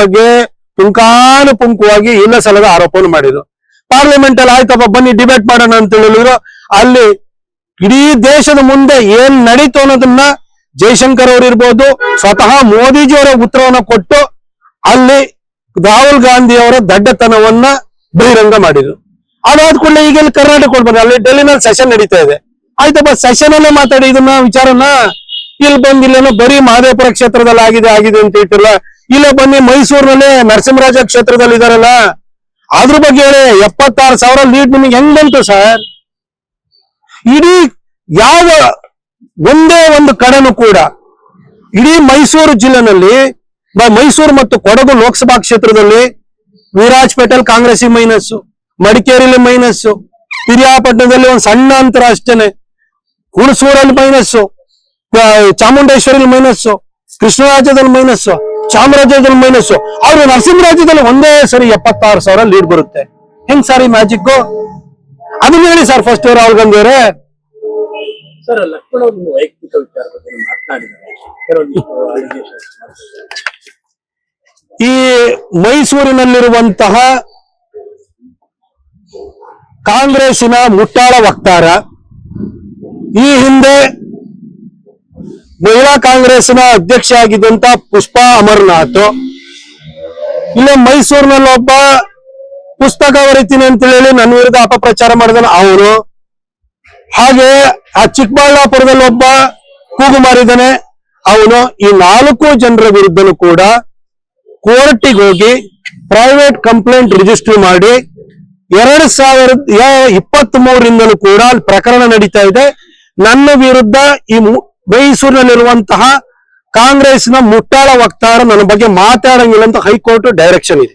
ಬಗ್ಗೆ ಪುಂಕಾನುಪುಂಕವಾಗಿ ಇಲ್ಲ ಸಲದ ಆರೋಪವನ್ನು ಮಾಡಿದ್ರು. ಪಾರ್ಲಿಮೆಂಟ್ ಅಲ್ಲಿ, ಆಯ್ತಪ್ಪ, ಬನ್ನಿ ಡಿಬೇಟ್ ಮಾಡೋಣ ಅಂತ ಹೇಳಿದ್ರು. ಅಲ್ಲಿ ಇಡೀ ದೇಶದ ಮುಂದೆ ಏನ್ ನಡೀತು ಅನ್ನೋದನ್ನ ಜೈಶಂಕರ್ ಅವರು ಇರ್ಬೋದು, ಸ್ವತಃ ಮೋದಿಜಿ ಅವರ ಉತ್ತರವನ್ನ ಕೊಟ್ಟು ಅಲ್ಲಿ ರಾಹುಲ್ ಗಾಂಧಿ ಅವರ ದಡ್ಡತನವನ್ನ ಬಹಿರಂಗ ಮಾಡಿದ್ರು. ಅದಾದ ಕೂಡಲೇ ಈಗ ಇಲ್ಲಿ ಕರ್ನಾಟಕ ಅಲ್ಲಿ ಡೆಲ್ಲಿನಲ್ಲಿ ಸೆಷನ್ ನಡೀತಾ ಇದೆ. ಆಯ್ತಪ್ಪ ಸೆಷನ್ ಅಲ್ಲೇ ಮಾತಾಡಿ, ಇದನ್ನ ವಿಚಾರನ ಇಲ್ಲಿ ಬಂದ್ ಇಲ್ಲೇನೋ ಬರೀ ಮಹದೇವಪುರ ಕ್ಷೇತ್ರದಲ್ಲಿ ಆಗಿದೆ ಆಗಿದೆ ಅಂತ ಹೇಳ್ತಿಲ್ಲ ಇಲ್ಲ ಬನ್ನಿ ಮೈಸೂರಿನಲ್ಲಿ ನರಸಿಂಹರಾಜ ಕ್ಷೇತ್ರದಲ್ಲಿ ಇದಾರಲ್ಲ? ಅದ್ರ ಬಗ್ಗೆ ಹೇಳಿ, ಎಪ್ಪತ್ತಾರು ಸಾವಿರ ಲೀಡ್ ನಿಮಗೆ ಹೆಂಗ್ ಬಂತು ಸರ್? ಇಡೀ ಯಾವ ಒಂದೇ ಒಂದು ಕಡೆನೂ ಕೂಡ ಇಡೀ ಮೈಸೂರು ಜಿಲ್ಲೆನಲ್ಲಿ ಮೈಸೂರು ಮತ್ತು ಕೊಡಗು ಲೋಕಸಭಾ ಕ್ಷೇತ್ರದಲ್ಲಿ ವಿರಾಜ್ಪೇಟೆಲ್ ಕಾಂಗ್ರೆಸ್ ಮೈನಸ್ ಮಡಿಕೇರಿಲಿ ಮೈನಸ್ ಪಿರಿಯಾಪಟ್ಟಣದಲ್ಲಿ ಒಂದು ಸಣ್ಣ ಅಂತರ ಅಷ್ಟೇನೆ, ಹುಣಸೂರಲ್ಲಿ ಮೈನಸ್ ಚಾಮುಂಡೇಶ್ವರಿಲಿ ಮೈನಸ್ ಕೃಷ್ಣರಾಜ್ಯದಲ್ಲಿ ಮೈನಸ್ ಚಾಮರಾಜ್ಯದಲ್ಲಿ ಮೈನಸ್ ಅವ್ರು ನರಸಿಂಹರಾಜ್ಯದಲ್ಲಿ ಒಂದೇ ಸರಿ ಎಪ್ಪತ್ತಾರು ಸಾವಿರ ಲೀಡ್ ಬರುತ್ತೆ. ಹೆಂಗ್ ಸರ್ ಈ ಮ್ಯಾಜಿಕ್ ಅದನ್ನ ಹೇಳಿ ಸರ್ ಫಸ್ಟ್ ರಾಹುಲ್ ಅವ್ರು ಅವರೇ. ಸರ್ ಲಕ್ಷ್ಮಣ ನಿಮ್ಮ ವೈಯಕ್ತಿಕ ವಿಚಾರ ಬಗ್ಗೆ ಮಾತನಾಡಿದ್ದಾರೆ. ಈ ಮೈಸೂರಿನಲ್ಲಿರುವಂತಹ ಕಾಂಗ್ರೆಸ್ಸಿನ ಮುಟ್ಟಾಳ ವಕ್ತಾರ ಈ ಹಿಂದೆ ಮಹಿಳಾ ಕಾಂಗ್ರೆಸ್ನ ಅಧ್ಯಕ್ಷ ಆಗಿದ್ದಂತ ಪುಷ್ಪಾ ಅಮರನಾಥ್, ಇಲ್ಲ ಮೈಸೂರಿನಲ್ಲಿ ಒಬ್ಬ ಪುಸ್ತಕ ಬರೀತೀನಿ ಅಂತ ಹೇಳಿ ನನ್ನ ವಿರುದ್ಧ ಅಪಪ್ರಚಾರ ಮಾಡಿದನು ಅವನು. ಹಾಗೆ ಆ ಚಿಕ್ಕಬಳ್ಳಾಪುರದಲ್ಲಿ ಒಬ್ಬ ಕೂಗು ಮಾರಿದಾನೆ. ಅವನು ಈ ನಾಲ್ಕು ಜನರ ವಿರುದ್ಧನೂ ಕೂಡ ಕೋರ್ಟಿಗೆ ಹೋಗಿ ಪ್ರೈವೇಟ್ ಕಂಪ್ಲೇಂಟ್ ರಿಜಿಸ್ಟರ್ ಮಾಡಿ ಎರಡ್ ಸಾವಿರದ ಇಪ್ಪತ್ತ್ ಮೂರರಿಂದಲೂ ಕೂಡ ಪ್ರಕರಣ ನಡೀತಾ ಇದೆ. ನನ್ನ ವಿರುದ್ಧ ಈ ಮೈಸೂರಿನಲ್ಲಿರುವಂತಹ ಕಾಂಗ್ರೆಸ್ನ ಮುಟ್ಟಾಳ ವಕ್ತಾರ ನನ್ನ ಬಗ್ಗೆ ಮಾತಾಡಂಗಿಲ್ಲ ಅಂತ ಹೈಕೋರ್ಟ್ ಡೈರೆಕ್ಷನ್ ಇದೆ.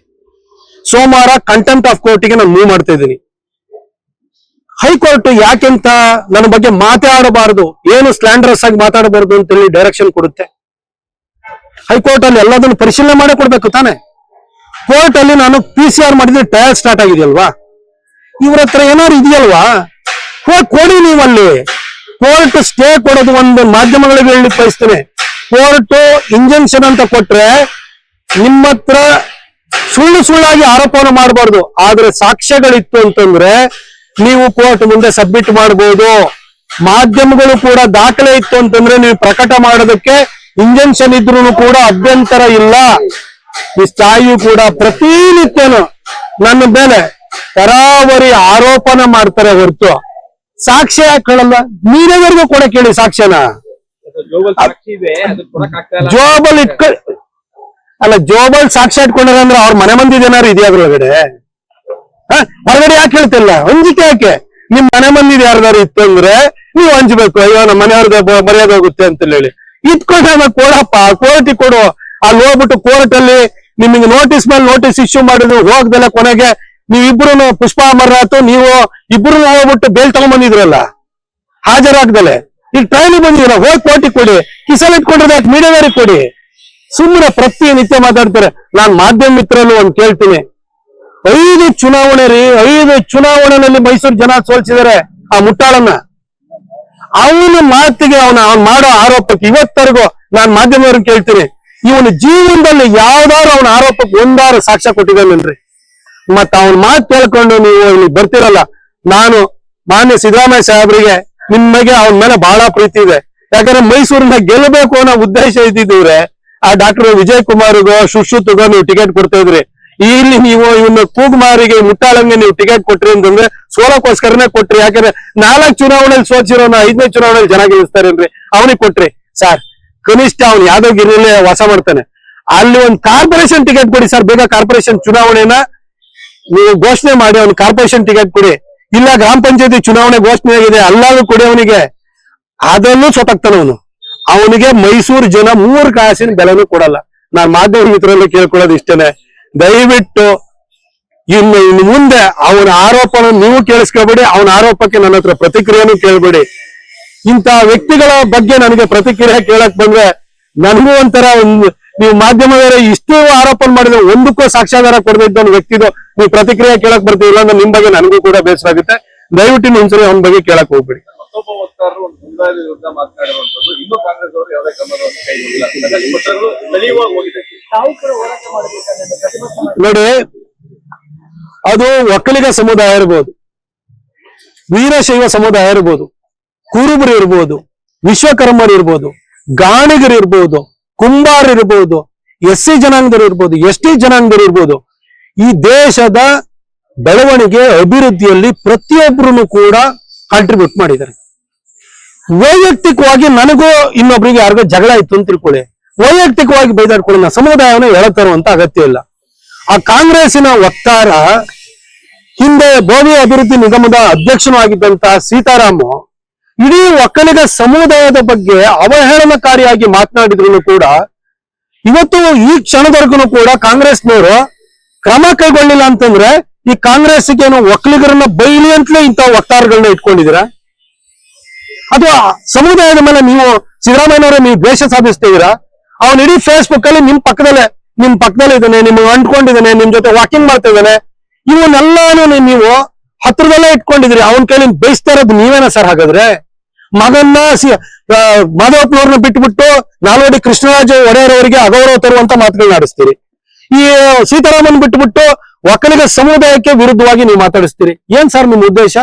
ಸೋಮವಾರ ಕಂಟೆಂಪ್ಟ್ ಆಫ್ ಕೋರ್ಟಿಗೆ ನಾನು ಮೂವ್ ಮಾಡ್ತಾ ಇದ್ದೀನಿ. ಹೈಕೋರ್ಟ್ ಯಾಕೆಂತ ನನ್ನ ಬಗ್ಗೆ ಮಾತಾಡಬಾರದು, ಏನು ಸ್ಲ್ಯಾಂಡರಸ್ ಆಗಿ ಮಾತಾಡಬಾರದು ಅಂತ ಹೇಳಿ ಡೈರೆಕ್ಷನ್ ಕೊಡುತ್ತೆ. ಹೈಕೋರ್ಟ್ ಅಲ್ಲಿ ಎಲ್ಲದನ್ನು ಪರಿಶೀಲನೆ ಮಾಡಿ ಕೊಡ್ಬೇಕು ತಾನೆ. ಕೋರ್ಟ್ ಅಲ್ಲಿ ನಾನು ಪಿ ಸಿ ಆರ್ ಮಾಡಿದ್ರೆ ಟ್ರಯಲ್ ಸ್ಟಾರ್ಟ್ ಆಗಿದೆಯಲ್ವಾ? ಇವ್ರ ಹತ್ರ ಏನಾದ್ರು ಇದೆಯಲ್ವಾ? ಹೋಗಿ ಕೊಡಿ ನೀವಲ್ಲಿ. ಕೋರ್ಟ್ ಸ್ಟೇ ಕೊಡೋದು ಒಂದು ಮಾಧ್ಯಮಗಳಿಗೆ ಹೇಳಿ ಬಯಸ್ತೇನೆ ಕೋರ್ಟ್ ಇಂಜೆಕ್ಷನ್ ಅಂತ ಕೊಟ್ರೆ ನಿಮ್ಮ ಹತ್ರ ಸುಳ್ಳು ಸುಳ್ಳಾಗಿ ಆರೋಪವನ್ನು ಮಾಡಬಾರ್ದು. ಆದ್ರೆ ಸಾಕ್ಷ್ಯಗಳಿತ್ತು ಅಂತಂದ್ರೆ ನೀವು ಕೋರ್ಟ್ ಮುಂದೆ ಸಬ್ಮಿಟ್ ಮಾಡಬಹುದು ಮಾಧ್ಯಮಗಳು ಕೂಡ ದಾಖಲೆ ಇತ್ತು ಅಂತಂದ್ರೆ ನೀವು ಪ್ರಕಟ ಮಾಡೋದಕ್ಕೆ ಇಂಜೆಕ್ಷನ್ ಇದ್ರೂ ಕೂಡ ಅಭ್ಯಂತರ ಇಲ್ಲ. ಈ ಸ್ಥಾಯಿಯು ಕೂಡ ಪ್ರತಿನಿತ್ಯನು ನನ್ನ ಮೇಲೆ ಕರಾವರಿ ಆರೋಪನ ಮಾಡ್ತಾರೆ ಹೊರತು. ಸಾಕ್ಷ್ಯ ಯಾಕೆ ಕೇಳಲ್ಲ ಕೂಡ ಕೇಳಿ ಸಾಕ್ಷ್ಯನ. ಜೋಬಲ್ ಇಟ್ಕ ಅಲ್ಲ ಜೋಬಲ್ ಸಾಕ್ಷ್ಯ ಇಟ್ಕೊಂಡ್ರೆ ಅಂದ್ರೆ ಅವ್ರ ಮನೆ ಮಂದಿದ ಏನಾರು ಇದೆಯಾ ಅದ್ರೊಳಗಡೆ? ಹ? ಹೊರಗಡೆ ಯಾಕೆ ಹೇಳ್ತಿಲ್ಲ? ಹೊಂದಿಕೆ ಯಾಕೆ? ನಿಮ್ ಮನೆ ಮಂದಿ ಯಾರ್ದಾರು ಇತ್ತು ಅಂದ್ರೆ ನೀವು ಹಂಚ್ಬೇಕು. ಅಯ್ಯೋ ನಮ್ಮ ಮನೆಯವ್ರದ್ದು ಮರ್ಯಾದೋಗುತ್ತೆ ಅಂತ ಹೇಳಿ. ಇಟ್ಕೊಂಡ್ರೆ ಆಮೇಲೆ ಕೊಡಪ್ಪ ಕೋರ್ಟಿಗೆ ಕೊಡು. ಅಲ್ಲಿ ಹೋಗ್ಬಿಟ್ಟು ಕೋರ್ಟ್ ಅಲ್ಲಿ ನಿಮಗೆ ನೋಟಿಸ್ ಮೇಲೆ ನೋಟಿಸ್ ಇಶ್ಯೂ ಮಾಡಿದ್ರು ಹೋಗ್ದಲ್ಲ ಕೊನೆಗೆ ನೀವಿಬ್ರು ಪುಷ್ಪ ಅಮರ್ನಾಥ್ ನೀವು ಇಬ್ರು ಹೋಗ್ಬಿಟ್ಟು ಬೇಲ್ ತಗೊಂಡ್ಬಂದಿದ್ರಲ್ಲ ಹಾಜರಾಗ್ದಲೆ. ಈಗ ಟ್ರೈನ್ ಬಂದಿದ್ರ ಹೋಗಿ ಕೋಟಿ ಕೊಡಿ. ಕಿಸಲ್ ಇಟ್ಕೊಂಡ್ರೆ ಯಾಕೆ ಮೀಡಿಯಾದವ್ರಿಗೆ ಕೊಡಿ? ಸುಮ್ಮನೆ ಪ್ರತಿ ನಿತ್ಯ ಮಾತಾಡ್ತಾರೆ. ನಾನ್ ಮಾಧ್ಯಮ ಮಿತ್ರಲ್ಲೂ ಒಂದ್ ಕೇಳ್ತೀನಿ. ಐದು ಚುನಾವಣೆ ರೀ, ಐದು ಚುನಾವಣೆಯಲ್ಲಿ ಮೈಸೂರು ಜನ ಸೋಲ್ಸಿದಾರೆ ಆ ಮುಟ್ಟಾಳನ್ನ. ಅವನ ಮಾತಿಗೆ ಅವನ, ಅವ್ನ್ ಮಾಡೋ ಆರೋಪಕ್ಕೆ ಇವತ್ತರೆಗೂ ನಾನ್ ಮಾಧ್ಯಮದವ್ರನ್ನ ಕೇಳ್ತೀನಿ. ಇವನ ಜೀವನದಲ್ಲಿ ಯಾವ್ದಾರು ಅವನ ಆರೋಪಕ್ಕೆ ಒಂದಾರು ಸಾಕ್ಷ್ಯ ಕೊಟ್ಟಿದ್ದಾನೇನ್ರಿ ಮತ್ತ ಅವನ ಮಾತು ಕೇಳ್ಕೊಂಡು ನೀವು ಇಲ್ಲಿ ಬರ್ತಿರಲ್ಲ, ನಾನು ಮಾನ್ಯ ಸಿದ್ದರಾಮಯ್ಯ ಸಾಹೇಬ್ರಿಗೆ ನಿಮಗೆ ಅವನ ಮೇಲೆ ಬಹಳ ಪ್ರೀತಿ ಇದೆ. ಯಾಕಂದ್ರೆ ಮೈಸೂರಿನ ಗೆಲ್ಲಬೇಕು ಅನ್ನೋ ಉದ್ದೇಶ ಇದ್ದಿದ್ರೆ ಆ ಡಾಕ್ಟರ್ ವಿಜಯ್ ಕುಮಾರ್ಗೋ ಸುಶ್ರುತ್ಗೋ ನೀವು ಟಿಕೆಟ್ ಕೊಡ್ತಾ ಇದ್ರಿ. ಇಲ್ಲಿ ನೀವು ಇವನ್ನ ಕೂಗುಮಾರಿಗೆ ಮುಟ್ಟಾಳಂಗೆ ನೀವು ಟಿಕೆಟ್ ಕೊಟ್ರಿ ಅಂತಂದ್ರೆ ಸೋಲಕ್ಕೋಸ್ಕರನೇ ಕೊಟ್ರಿ. ಯಾಕಂದ್ರೆ ನಾಲ್ಕು ಚುನಾವಣೆಯಲ್ಲಿ ಸೋಚಿರೋನ ಐದನೇ ಚುನಾವಣೆಯಲ್ಲಿ ಜನ ಗೆಲ್ಲಿಸ್ತಾರೇನ್ರಿ ಅವನಿಗೆ ಕೊಟ್ರಿ. ಸರ್, ಕನಿಷ್ಠ ಅವ್ನು ಯಾದಗಿರಿಯಲ್ಲೇ ವಾಸ ಮಾಡ್ತಾನೆ. ಅಲ್ಲಿ ಒಂದು ಕಾರ್ಪೊರೇಷನ್ ಟಿಕೆಟ್ ಕೊಡಿ ಸರ್, ಬೇಗ ಕಾರ್ಪೊರೇಷನ್ ಚುನಾವಣೆನ ನೀವು ಘೋಷಣೆ ಮಾಡಿ, ಅವ್ನು ಕಾರ್ಪೊರೇಷನ್ ಟಿಕೆಟ್ ಕೊಡಿ. ಇಲ್ಲ, ಗ್ರಾಮ ಪಂಚಾಯತಿ ಚುನಾವಣೆ ಘೋಷಣೆ ಆಗಿದೆ, ಅಲ್ಲಾದ್ರೂ ಕೊಡಿ ಅವನಿಗೆ. ಅದನ್ನು ಸೊತಾಗ್ತಾನ ಅವನು. ಅವನಿಗೆ ಮೈಸೂರು ಜನ ಮೂರು ಕಾಸಿನ ಬೆಲೆನೂ ಕೊಡಲ್ಲ. ನಾನ್ ಮಾಧ್ಯಮ ಮಿತ್ರರಲ್ಲಿ ಕೇಳ್ಕೊಳ್ಳೋದು ಇಷ್ಟೇನೆ. ದಯವಿಟ್ಟು ಇನ್ನು ಇನ್ನು ಮುಂದೆ ಅವನ ಆರೋಪನ ನೀವು ಕೇಳಿಸ್ಕೊಬೇಡಿ ಅವನ ಆರೋಪಕ್ಕೆ ನನ್ನ ಹತ್ರ ಪ್ರತಿಕ್ರಿಯೆನೂ ಕೇಳ್ಬೇಡಿ. ಇಂತಹ ವ್ಯಕ್ತಿಗಳ ಬಗ್ಗೆ ನನಗೆ ಪ್ರತಿಕ್ರಿಯೆ ಕೇಳಕ್ ಬಂದ್ರೆ ನನಗೂ ಒಂಥರ ಒಂದು ನೀವು ಮಾಧ್ಯಮದವರ ಇಷ್ಟು ಆರೋಪ ಮಾಡಿದ್ರೆ ಒಂದಕ್ಕೂ ಸಾಕ್ಷ್ಯಾಧಾರ ಕೊಡದೇ ಇದ್ದ ಒಂದು ವ್ಯಕ್ತಿದು ನೀವು ಪ್ರತಿಕ್ರಿಯೆ ಕೇಳಕ್ ಬರ್ತೀವಿ ಇಲ್ಲಾಂದ್ರೆ ನಿಮ್ ಬಗ್ಗೆ ನನಗೂ ಕೂಡ ಬೇಸರ ಆಗುತ್ತೆ ದಯವಿಟ್ಟು ಇನ್ನೊಂದ್ಸರಿ ಅವನ ಬಗ್ಗೆ ಕೇಳಕ್ ಹೋಗ್ಬಿಡಿ. ನೋಡಿ ಅದು ಒಕ್ಕಲಿಗ ಸಮುದಾಯ ಇರ್ಬೋದು ವೀರಶೈವ ಸಮುದಾಯ ಇರ್ಬೋದು ಕುರುಬರು ಇರ್ಬೋದು ವಿಶ್ವಕರ್ಮರು ಇರ್ಬೋದು ಗಾಣಿಗರು ಇರ್ಬೋದು, ಕುಂಬಾರ ಇರ್ಬೋದು ಎಸ್ ಸಿ ಜನಾಂಗದವರು ಇರ್ಬೋದು ಎಸ್ ಟಿ ಇರ್ಬೋದು, ಈ ದೇಶದ ಬೆಳವಣಿಗೆ, ಅಭಿವೃದ್ಧಿಯಲ್ಲಿ ಪ್ರತಿಯೊಬ್ಬರು ಕೂಡ ಕಾಂಟ್ರಿಬ್ಯೂಟ್ ಮಾಡಿದ್ದಾರೆ. ವೈಯಕ್ತಿಕವಾಗಿ ನನಗೂ ಇನ್ನೊಬ್ರಿಗೆ ಯಾರಿಗೋ ಜಗಳ ಇತ್ತು ಅಂತ ತಿಳ್ಕೊಳ್ಳಿ. ವೈಯಕ್ತಿಕವಾಗಿ ಬೈದಾಡ್ಕೊಳ್ಳೋಣ ಸಮುದಾಯವನ್ನು ಹೇಳತರುವಂತ ಅಗತ್ಯ ಇಲ್ಲ. ಆ ಕಾಂಗ್ರೆಸ್ಸಿನ ವಕ್ತಾರ ಹಿಂದೆ ಭೋವಿ ಅಭಿವೃದ್ಧಿ ನಿಗಮದ ಅಧ್ಯಕ್ಷನೂ ಆಗಿದ್ದಂತಹ ಸೀತಾರಾಮ ಇಡೀ ಒಕ್ಕಲಿಗ ಸಮುದಾಯದ ಬಗ್ಗೆ ಅವಹೇಳನಕಾರಿಯಾಗಿ ಮಾತನಾಡಿದ್ರು ಕೂಡ ಇವತ್ತು ಈ ಕ್ಷಣದವರೆಗೂ ಕೂಡ ಕಾಂಗ್ರೆಸ್ನವರು ಕ್ರಮ ಕೈಗೊಳ್ಳಿಲ್ಲ ಅಂತಂದ್ರೆ ಈ ಕಾಂಗ್ರೆಸ್ಗೆ ಏನು ಒಕ್ಕಲಿಗರನ್ನ ಬೈಲಿ ಅಂತಲೇ ಇಂಥ ವಕ್ತಾರಗಳನ್ನ ಇಟ್ಕೊಂಡಿದೀರ ಅಥವಾ ಸಮುದಾಯದ ಮೇಲೆ ನೀವು ಸಿದ್ದರಾಮಯ್ಯವರ ನೀವು ದ್ವೇಷ ಸಾಧಿಸ್ತಿದ್ದೀರಾ? ಅವನ್ ಇಡೀ ಫೇಸ್ಬುಕ್ ಅಲ್ಲಿ ನಿಮ್ ಪಕ್ಕದಲ್ಲೇ ನಿಮ್ ಪಕ್ಕದಲ್ಲೇ ಇದ್ದಾನೆ ನಿಮ್ಗೆ ಅಂಟ್ಕೊಂಡಿದ್ದಾನೆ, ನಿಮ್ ಜೊತೆ ವಾಕಿಂಗ್ ಮಾಡ್ತಾ ಇದ್ದಾನೆ ಇವನ್ನೆಲ್ಲಾನು ನೀವು ಹತ್ರದಲ್ಲೇ ಇಟ್ಕೊಂಡಿದ್ರಿ ಅವನ್ ಕೈಲಿ ಬೇಯಿಸ್ತಾ ಇರೋದು ನೀವೇನ ಸರ್ ಹಾಗಾದ್ರೆ? ಮಗನ್ನ ಮಾಧವಪ್ಪನವ್ರನ್ನ ಬಿಟ್ಬಿಟ್ಟು ನಾಲ್ವಡಿ ಕೃಷ್ಣರಾಜ ಒಡೆಯರವರಿಗೆ ಅಗೌರವ ತರುವಂತ ಮಾತುಗಳನ್ನ ಆಡಿಸ್ತೀರಿ ಈ, ಸೀತಾರಾಮನ್ ಬಿಟ್ಬಿಟ್ಟು ಒಕ್ಕಲಿಗ ಸಮುದಾಯಕ್ಕೆ ವಿರುದ್ಧವಾಗಿ ನೀವು ಮಾತಾಡಿಸ್ತೀರಿ. ಏನ್ ಸರ್ ನಿಮ್ ಉದ್ದೇಶ?